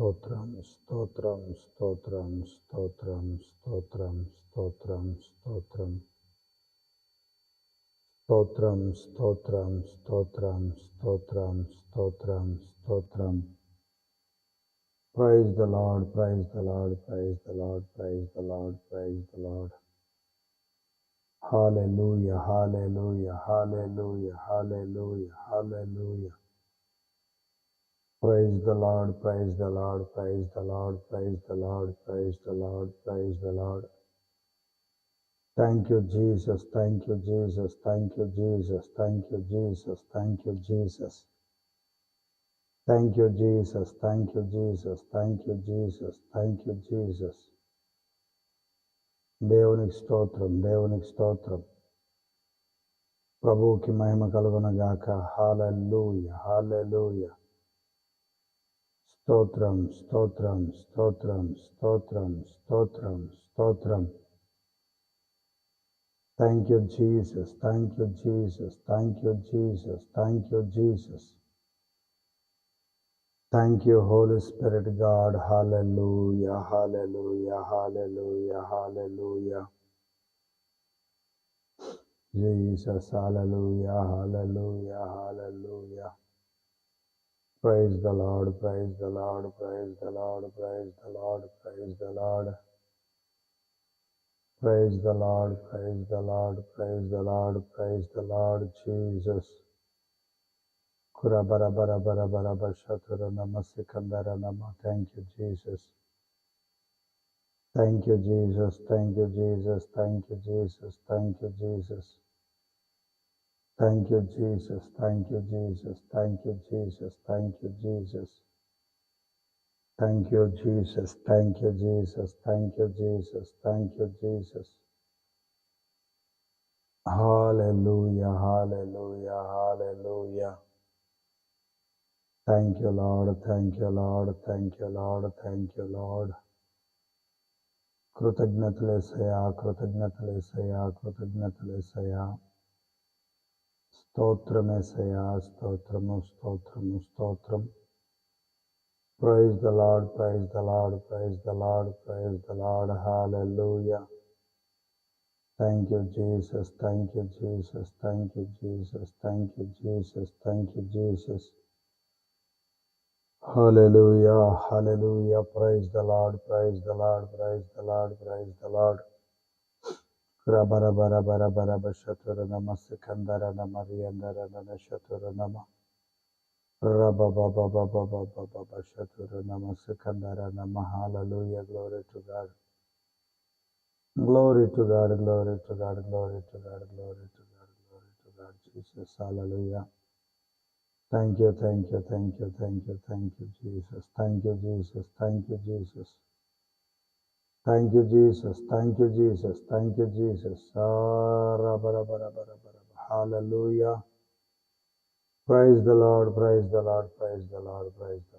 Stotram, stotram, stotram, stotram, stotram, stotram, stotram. Stotram, stotram, stotram, stotram, stotram, stotram. Praise the Lord, praise the Lord, praise the Lord, praise the Lord, praise the Lord. Hallelujah, hallelujah, hallelujah, hallelujah, hallelujah. Praise the Lord, praise the Lord, praise the Lord, praise the Lord, praise the Lord, praise the Lord. Thank you, Jesus, thank you, Jesus, thank you, Jesus, thank you, Jesus, thank you, Jesus. Thank you, Jesus, thank you, Jesus, thank you, Jesus, thank you, Jesus. దేవునికి స్తోత్రం దేవునికి స్తోత్రం ప్రభువుకి మహిమ కలుగునగాక హాలూయ హాలూయ Stotram, stotram, stotram, stotram, stotram, stotram. Thank you, Jesus. Thank you, Jesus. Thank you, Jesus. Thank you, Jesus. Thank you, Holy Spirit God. Hallelujah, hallelujah, hallelujah, hallelujah. Jesus, hallelujah, hallelujah, hallelujah. Praise the Lord, praise the Lord, praise the Lord, praise the Lord, praise the Lord. Praise the Lord, praise the Lord, praise the Lord, praise the Lord, Jesus. Kura bara bara bara bara bashatura. Thank you, Jesus. Thank you, Jesus. Thank you, Jesus. Thank you, Jesus. Thank you, Jesus. Thank you, Jesus. Thank you, Jesus. Thank you, Jesus. Thank you, Jesus. Thank you, Jesus. Thank you, Jesus. Thank you, Jesus. Thank you, Jesus. Hallelujah. Hallelujah. Hallelujah. Thank you, Lord. Thank you, Lord. Thank you, Lord. Thank you, Lord. కృతజ్ఞతలేసయా కృతజ్ఞతలేసయా కృతజ్ఞతలేసయా స్తోత్రమేసయా స్తోత్రము స్తోత్రము స్తోత్రం praise the lord praise the lord praise the lord praise the lord హాలూయా thank you Jesus thank you Jesus thank you Jesus thank you Jesus thank you Jesus Hallelujah, hallelujah. Praise the Lord, praise the Lord, praise the Lord, praise the Lord. Hallelujah, glory to God. Glory to God, glory to God, glory to God, glory to God, glory to God, Jesus. Hallelujah. Thank you, thank you, thank you, thank you, thank you, Jesus. Thank you, Jesus. Thank you, Jesus. Thank you, Jesus. Thank you, Jesus. Thank you, Jesus. Ah. Hallelujah. Praise the Lord, praise the Lord, praise the Lord, praise the Lord.